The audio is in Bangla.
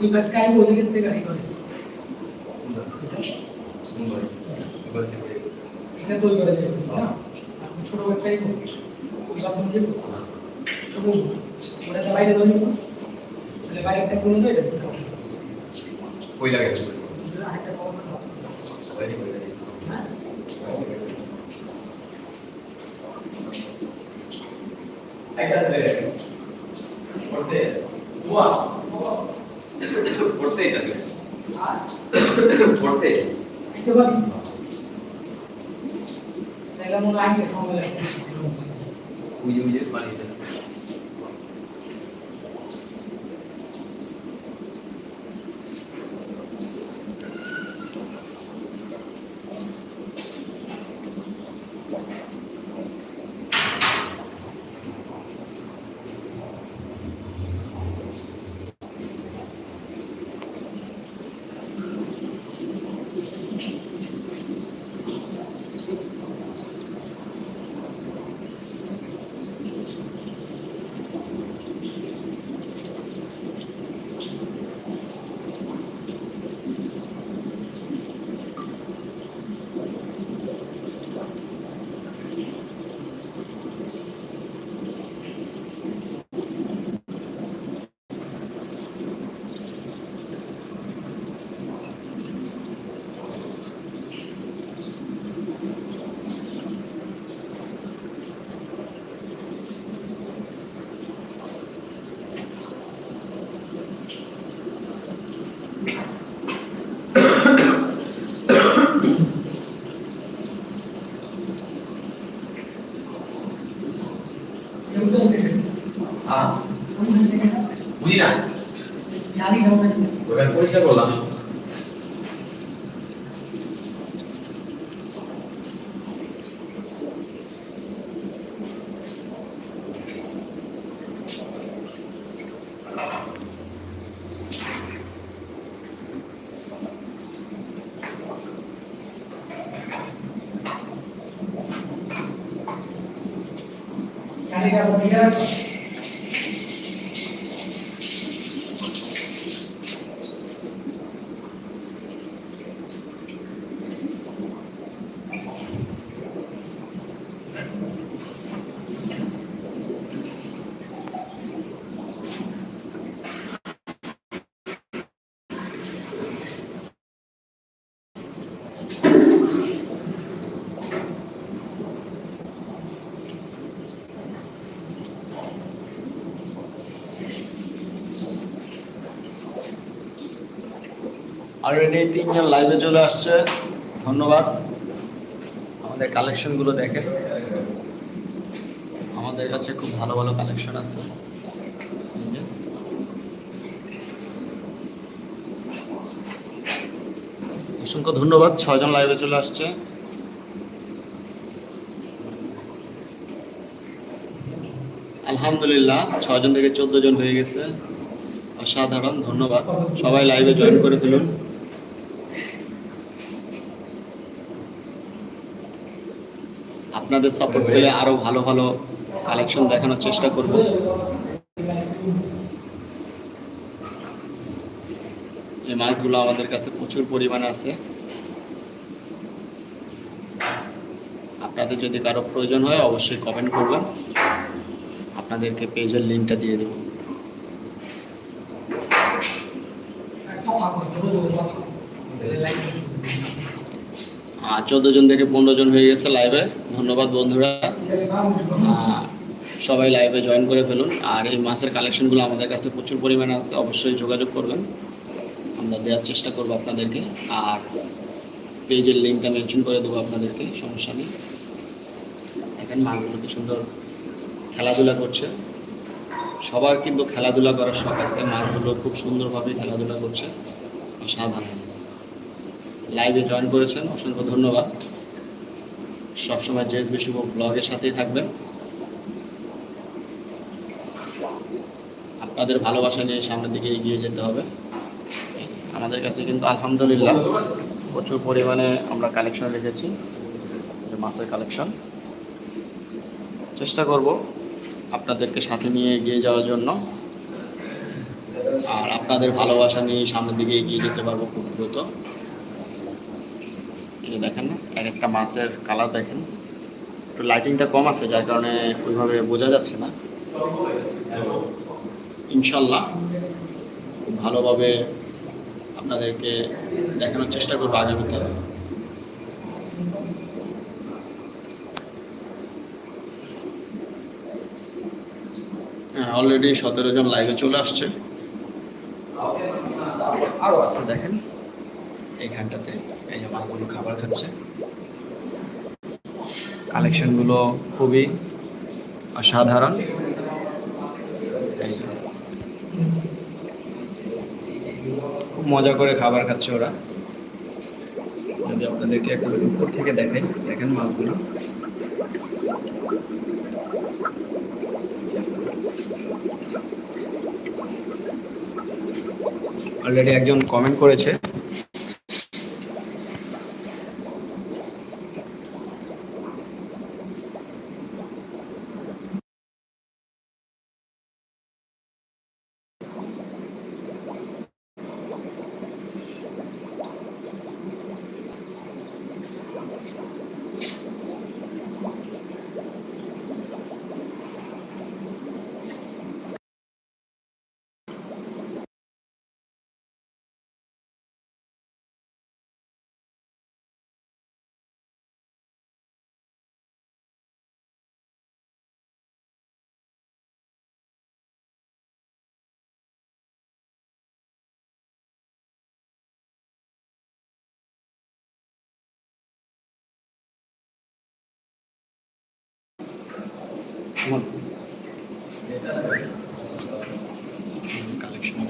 ওই কাজ ওদিকে থেকে গাড়ি করে? এটা তৈরি করেছে না আপনি ছোট বাচ্চাই ওই বাথরুম দিয়ে ছোট ওটা তো বাইরে ধরে তাহলে বাইরে একটা কোনো যায় ওই লাগে? আরেকটা খবর হ্যাঁ। একটা এটা পড়ছে এসে বলি তাহলে মনে লাগে সময় লাগে ওই যে ওই যে মানে কেমন সেকেন্ড হ্যাঁ কেমন সেকেন্ড বুঝি না জানি আছে ওখানে। পরিষ্কার করলাম। জানি অলরেডি তিনজন লাইভে চলে আসছে। ধন্যবাদ। আমাদের কালেকশনগুলো দেখেন। আমাদের কাছে খুব ভালো ভালো কালেকশন আছে। অসংখ্য ধন্যবাদ। ছয়জন লাইভে চলে আসছে। আলহামদুলিল্লাহ ছয়জন থেকে চোদ্দ জন হয়ে গেছে। অসাধারণ, ধন্যবাদ। সবাই লাইভে জয়েন করে ফেলুন। আপনাদের সাপোর্ট পেলে আরও ভালো ভালো কালেকশন দেখানোর চেষ্টা করব। এই মাছগুলো আমাদের কাছে প্রচুর পরিমাণে আছে। আপনাদের যদি কারও প্রয়োজন হয়, অবশ্যই কমেন্ট করবেন। আপনাদেরকে পেজের লিঙ্কটা দিয়ে দেবো। চোদ্দ জন থেকে পনেরো জন হয়ে গেছে লাইভে ধন্যবাদ বন্ধুরা। সবাই লাইভে জয়েন করে ফেলুন। আর এই মাছের কালেকশনগুলো আমাদের কাছে প্রচুর পরিমাণে আছে, অবশ্যই যোগাযোগ করবেন। আমরা দেওয়ার চেষ্টা করব আপনাদেরকে। আর পেজের লিঙ্কটা মেনশন করে দেবো আপনাদেরকে, সমস্যা নেই। এখানে মাছগুলো কি সুন্দর খেলাধুলা করছে। সবার কিন্তু খেলাধুলা করার শখ আছে। মাছগুলো খুব সুন্দরভাবে খেলাধুলা করছে। অসাধারণ। লাইভে জয়েন করেছেন, অসংখ্য ধন্যবাদ। সবসময় জেএসবি শুভ ব্লগের সাথেই থাকবেন। আপনাদের ভালোবাসা নিয়ে সামনের দিকে এগিয়ে যেতে হবে। আমাদের কাছে কিন্তু আলহামদুলিল্লাহ প্রচুর পরিমাণে আমরা কালেকশন রেখেছি মাছের কালেকশন চেষ্টা করব আপনাদেরকে সাথে নিয়ে এগিয়ে যাওয়ার জন্য। আর আপনাদের ভালোবাসা নিয়ে সামনের দিকে এগিয়ে যেতে পারব খুব দ্রুত। দেখেন না এক একটা মাছের কালার দেখেন। একটু লাইটিংটা কম আছে, যার কারণে ওইভাবে বোঝা যাচ্ছে না। তো ইনশাল্লাহ খুব ভালোভাবে আপনাদেরকে দেখানোর চেষ্টা করব আগামীতে হ্যাঁ অলরেডি সতেরো জন লাইভে চলে আসছে। আরও আছে, দেখেন, এইখানটাতে। এই যে মাছগুলো খাবার খাচ্ছে। কালেকশনগুলো খুবই অসাধারণ। খুব মজা করে খাবার খাচ্ছে ওরা। যদি আপনাদেরকে একটু উপর থেকে দেখাই, দেখেন মাছগুলো। অলরেডি একজন কমেন্ট করেছে కలెక్షన్